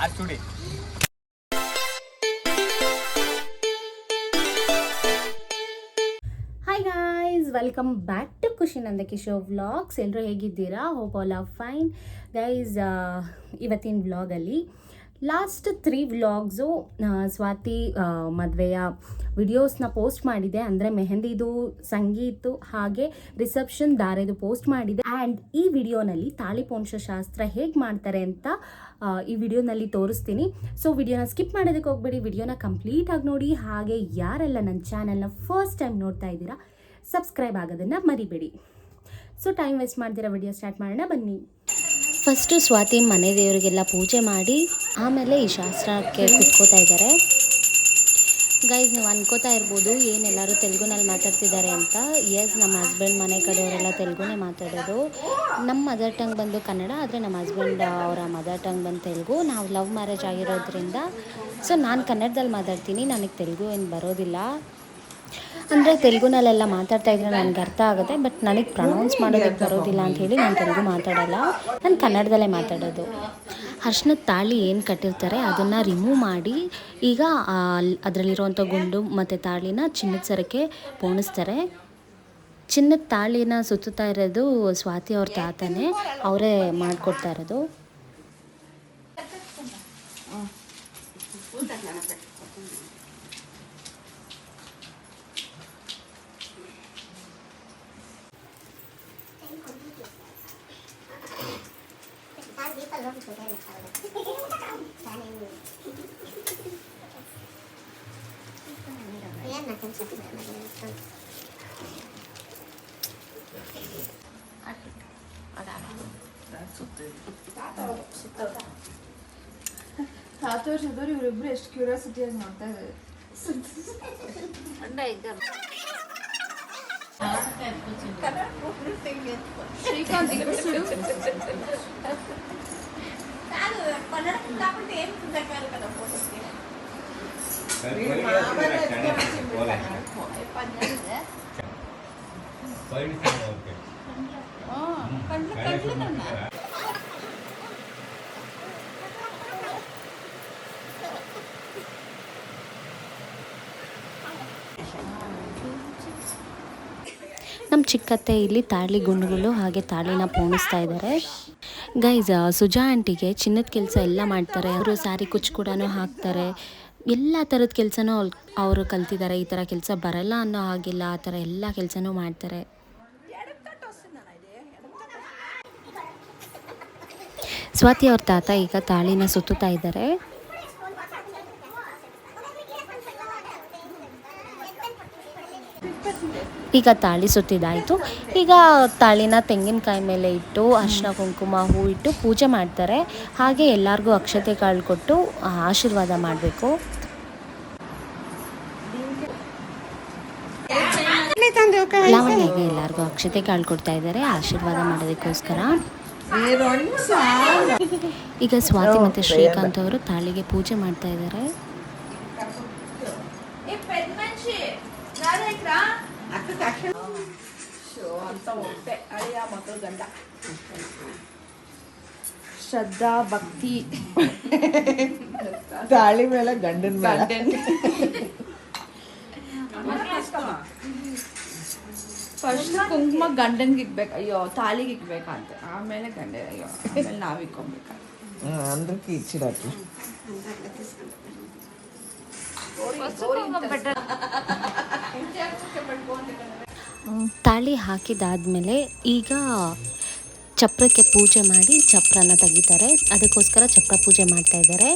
ಆಚುಡಿ hi guys welcome back to Khushi Nandaki show vlogs ಎಲ್ಲರೂ ಹೇಗಿದ್ದೀರಾ? Hope all of fine guys ಇವತ್ತಿನ ವ್ಲಾಗಲ್ಲಿ last three vlogs Swati ಮದುವೆಯ ವಿಡಿಯೋಸ್ನ post ಮಾಡಿದೆ. ಅಂದರೆ ಮೆಹಂದಿದು, ಸಂಗೀತು, ಹಾಗೆ ರಿಸೆಪ್ಷನ್ ದಾರೆದು ಪೋಸ್ಟ್ ಮಾಡಿದೆ. ಆ್ಯಂಡ್ ಈ ವಿಡಿಯೋನಲ್ಲಿ ತಾಳಿ ಶಾಸ್ತ್ರ ಹೇಗೆ ಮಾಡ್ತಾರೆ ಅಂತ ಈ ವಿಡಿಯೋನಲ್ಲಿ ತೋರಿಸ್ತೀನಿ. ಸೊ, ವಿಡಿಯೋನ ಸ್ಕಿಪ್ ಮಾಡೋದಕ್ಕೆ ಹೋಗ್ಬೇಡಿ. ವಿಡಿಯೋನ ಕಂಪ್ಲೀಟಾಗಿ ನೋಡಿ. ಹಾಗೆ ಯಾರೆಲ್ಲ ನನ್ನ ಚಾನಲ್ನ ಫಸ್ಟ್ ಟೈಮ್ ನೋಡ್ತಾ ಇದ್ದೀರಾ, ಸಬ್ಸ್ಕ್ರೈಬ್ ಆಗೋದನ್ನು ಮರಿಬೇಡಿ. ಸೊ, ಟೈಮ್ ವೇಸ್ಟ್ ಮಾಡ್ತೀರಾ ವಿಡಿಯೋ ಸ್ಟಾರ್ಟ್ ಮಾಡೋಣ. ಬನ್ನಿ. ಫಸ್ಟು ಸ್ವಾತಿ ಮನೆ ದೇವರಿಗೆಲ್ಲ ಪೂಜೆ ಮಾಡಿ, ಆಮೇಲೆ ಈ ಶಾಸ್ತ್ರಕ್ಕೆ ಕುತ್ಕೋತಾ ಇದ್ದಾರೆ. ಗೈಸ್ ನೀವು ಅನ್ಕೋತಾ ಇರ್ಬೋದು, ಏನೆಲ್ಲರೂ ತೆಲುಗುನಲ್ಲಿ ಮಾತಾಡ್ತಿದ್ದಾರೆ ಅಂತ. ಎಸ್ ನಮ್ಮ ಹಸ್ಬೆಂಡ್ ಮನೆ ಕಡೆಯವರೆಲ್ಲ ತೆಲುಗುನೇ ಮಾತಾಡೋದು. ನಮ್ಮ ಮದರ್ ಟಂಗ್ ಬಂದು ಕನ್ನಡ, ಆದರೆ ನಮ್ಮ ಹಸ್ಬೆಂಡ್ ಅವರ ಮದರ್ ಟಂಗ್ ಬಂದು ತೆಲುಗು. ನಾವು ಲವ್ ಮ್ಯಾರೇಜ್ ಆಗಿರೋದ್ರಿಂದ ಸೊ ನಾನು ಕನ್ನಡದಲ್ಲಿ ಮಾತಾಡ್ತೀನಿ, ನನಗೆ ತೆಲುಗು ಏನು ಬರೋದಿಲ್ಲ. ಅಂದರೆ ತೆಲುಗುನಲ್ಲೆಲ್ಲ ಮಾತಾಡ್ತಾ ಇದ್ರೆ ನನಗೆ ಅರ್ಥ ಆಗುತ್ತೆ ಬಟ್ ನನಗೆ ಪ್ರೊನೌನ್ಸ್ ಮಾಡೋದಕ್ಕೆ ಬರೋದಿಲ್ಲ ಅಂತ ಹೇಳಿ ನಾನು ತೆಲುಗು ಮಾತಾಡಲ್ಲ. ನಾನು ಕನ್ನಡದಲ್ಲೇ ಮಾತಾಡೋದು. ಅರ್ಶಿನದ ತಾಳಿ ಏನು ಕಟ್ಟಿರ್ತಾರೆ, ಅದನ್ನು ರಿಮೂವ್ ಮಾಡಿ ಈಗ ಅದರಲ್ಲಿರುವಂಥ ಗುಂಡು ಮತ್ತು ತಾಳಿನ ಚಿನ್ನದ ಸರಕ್ಕೆ ಪೋಣಿಸ್ತಾರೆ. ಚಿನ್ನದ ತಾಳಿನ ಸುತ್ತುತ್ತಾ ಇರೋದು ಸ್ವಾತಿ ಅವ್ರ ತಾತನೇ, ಅವರೇ ಮಾಡಿಕೊಡ್ತಾ ಇರೋದು. 이렇게 조개를 넣어요. 나는 미안나 괜찮지 말만 Tatăl și dori urmări și chiar să te înmanteze. Sunt. Da, e gata. Care ar putea să-i Și când e ಹತ್ತು ವರ್ಷದವ್ರು ಇವರಿಬ್ರು ಎಷ್ಟು ಕ್ಯೂರಿಯಾಸಿಟಿಯಾಗಿ ನೋಡ್ತಾ ಇದ್ದಾರೆ ಶ್ರೀಕಾಂತ್ ಈಗ ಸುಡು ನಮ್ಮ ಚಿಕ್ಕತ್ತೆ ಇಲ್ಲಿ ತಾಳಿ ಗುಂಡುಗಳು ಹಾಗೆ ತಾಳಿನ ಪೋಣಿಸ್ತಾ ಇದ್ದಾರೆ. ಗೈಸ್ ಸುಜಾ ಆಂಟಿಗೆ ಚಿನ್ನದ ಕೆಲಸ ಎಲ್ಲ ಮಾಡ್ತಾರೆ. ಅವರು ಸ್ಯಾರಿ ಕುಚ್ಚು ಕೂಡ ಹಾಕ್ತಾರೆ. ಎಲ್ಲ ಥರದ ಕೆಲಸನೂ ಅವರು ಕಲ್ತಿದ್ದಾರೆ. ಈ ಥರ ಕೆಲಸ ಬರಲ್ಲ ಅನ್ನೋ ಹಾಗಿಲ್ಲ. ಆ ಥರ ಎಲ್ಲ ಕೆಲಸನೂ ಮಾಡ್ತಾರೆ. ಸ್ವಾತಿ ಅವ್ರ ತಾತ ಈಗ ತಾಳಿನ ಸುತ್ತುತ್ತಾ ಇದ್ದಾರೆ. ಈಗ ತಾಳಿ ಸುತ್ತಿದ್ದಾಯಿತು. ಈಗ ತಾಳಿನ ತೆಂಗಿನಕಾಯಿ ಮೇಲೆ ಇಟ್ಟು ಅರಿಶಿನ ಕುಂಕುಮ ಹೂ ಇಟ್ಟು ಪೂಜೆ ಮಾಡ್ತಾರೆ. ಹಾಗೆ ಎಲ್ಲರಿಗೂ ಅಕ್ಷತೆ ಕಾಳು ಕೊಟ್ಟು ಆಶೀರ್ವಾದ ಮಾಡಬೇಕು. ಲಾವಣ್ಯಗೆ ಎಲ್ಲರಿಗೂ ಅಕ್ಷತೆ ಕಾಳು ಕೊಡ್ತಾ ಇದ್ದಾರೆ. ಆಶೀರ್ವಾದ ಮಾಡೋದಕ್ಕೋಸ್ಕರ. ಈಗ ಸ್ವಾತಿ ಮತ್ತು ಶ್ರೀಕಾಂತ್ ಅವರು ತಾಳಿಗೆ ಪೂಜೆ ಮಾಡ್ತಾ ಇದ್ದಾರೆ. ಶೋ ಅಂತ ಹೊಟ್ಟೆ ಅಳಿಯ ಮಕ್ಕಳು ಗಂಡ ಶ್ರದ್ಧಾ ಭಕ್ತಿ ತಾಳಿ ಮೇಲೆ ಗಂಡನ ಮೇಲೆ ಫಸ್ಟ್ ಕುಂಕುಮ ಗಂಡನ್ಗೆ ಇಕ್ಬೇಕು ಅಯ್ಯೋ ತಾಳಿಗೆ ಇಕ್ಬೇಕಂತೆ ಆಮೇಲೆ ಗಂಡ ಅಯ್ಯೋ ಆಮೇಲೆ ನಾವ್ ಇಕ್ಕೊಬೇಕು ಹ್ಮ್, ಅಂದ್ರೆ ಇಚ್ಚಿಡಕ್ಕೆ ತಾಳಿ ಹಾಕಿದಾದ್ಮೇಲೆ ಈಗ ಚಪ್ರಕ್ಕೆ ಪೂಜೆ ಮಾಡಿ ಚಪ್ರನ ತೆಗಿತಾರೆ. ಅದಕ್ಕೋಸ್ಕರ ಚಪ್ರ ಪೂಜೆ ಮಾಡ್ತಾ ಇದ್ದಾರೆ.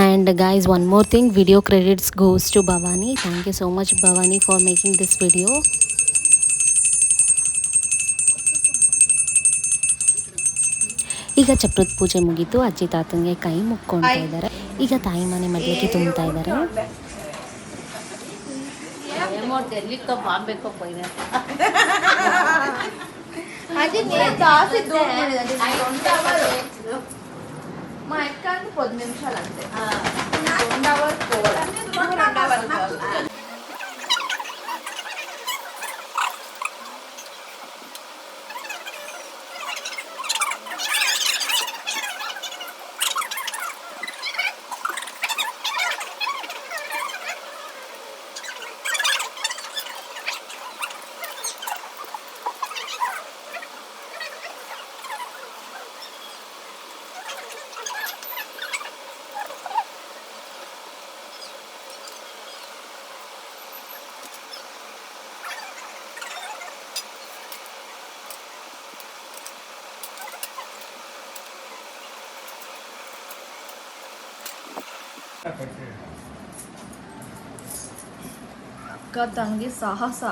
And guys one more thing video credits goes to Bhavani thank you so much Bhavani for making this video ಈಗ ಚಪ್ರದ ಪೂಜೆ ಮುಗೀತು ಅಜ್ಜಿ ತಾತನಿಗೆ ಕೈ ಮುಕ್ಕೊಳ್ತಾ ಇದ್ದಾರೆ ಈಗ ತಾಯಿ ಮನೆ ಮಧ್ಯಕ್ಕೆ ತುಂಬ್ತಾ ಇದ್ದಾರೆ మా ఎక్క అంటే పది నిమిషాలు అంతే ಅಕ್ಕ ತಂಗಿ ಸಾಹಸ.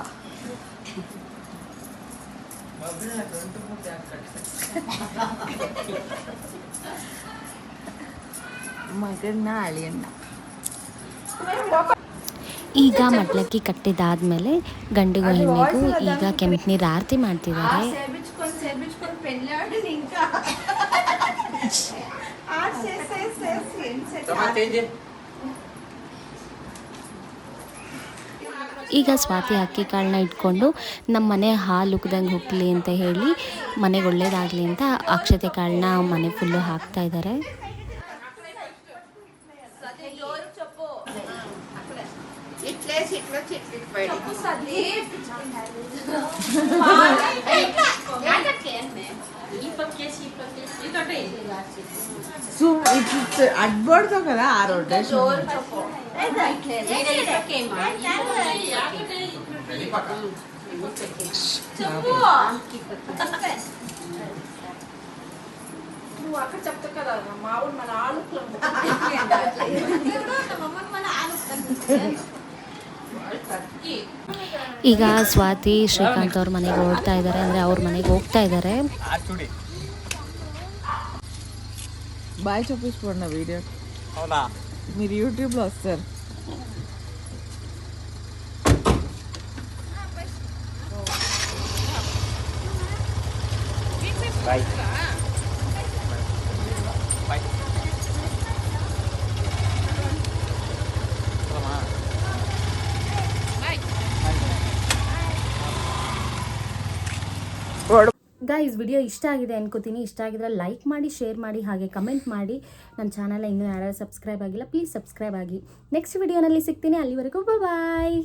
ಮಗನ ಅಳಿಯನ್ನ. ಈಗ ಮಡ್ಲಕ್ಕಿ ಕಟ್ಟಿದಾದ್ಮೇಲೆ ಗಂಡಿಗೂ ಹೆಣ್ಣಿಗೂ ಈಗ ಕೆಂಪು ನೀರು ಆರತಿ ಮಾಡ್ತಿದ್ದಾರೆ. ಈಗ ಸ್ವಾತಿ ಅಕ್ಕಿ ಕಾಳನ್ನ ಇಟ್ಕೊಂಡು ನಮ್ಮ ಮನೆ ಹಾಲು ಉಗ್ದಂಗೆ ಹುಕ್ಲಿ ಅಂತ ಹೇಳಿ ಮನೆಗೆ ಒಳ್ಳೇದಾಗಲಿ ಅಂತ ಅಕ್ಷತೆ ಕಾಳನ್ನ ಮನೆ ಫುಲ್ಲು ಹಾಕ್ತಾ ಇದ್ದಾರೆ. ఇట్లేసి ఇట్లా చెట్టు చెప్పు సందీప్ ಸೊ ಇಟ್ ಅಡ್ಬಾರ್ದು కదా ಆ ರೊಟೇಷನ್ నువ్వు అక్కడ చెప్తా కదా మావుడు మన ఆలుకులు ಈಗ ಸ್ವಾತಿ ಶ್ರೀಕಾಂತ್ ಅವ್ರ ಮನೆಗೆ ಓಡ್ತಾ ಇದ್ದಾರೆ ಅಂದರೆ ಅವ್ರ ಮನೆಗೆ ಹೋಗ್ತಾ ಇದ್ದಾರೆ బాయ్ చూపించుకోండి వీడియో అవునా మీరు యూట్యూబ్లో వస్తారు బాయ్ బాయ్ ಗೈಸ್ ವಿಡಿಯೋ ಇಷ್ಟ ಆಗಿದೆ ಅನ್ಕೋತೀನಿ. ಇಷ್ಟ ಆಗಿದ್ರೆ ಲೈಕ್ ಮಾಡಿ ಶೇರ್ ಮಾಡಿ, ಹಾಗೆ ಕಮೆಂಟ್ ಮಾಡಿ. ನನ್ನ ಚಾನಲ್ ಇನ್ನೂ ಯಾರು ಸಬ್ಸ್ಕ್ರೈಬ್ ಆಗಿಲ್ಲ ಪ್ಲೀಸ್ ಸಬ್ಸ್ಕ್ರೈಬ್ ಆಗಿ. ನೆಕ್ಸ್ಟ್ ವಿಡಿಯೋನಲ್ಲಿ ಸಿಗ್ತೀನಿ. ಅಲ್ಲಿವರೆಗೂ ಬಾಯ್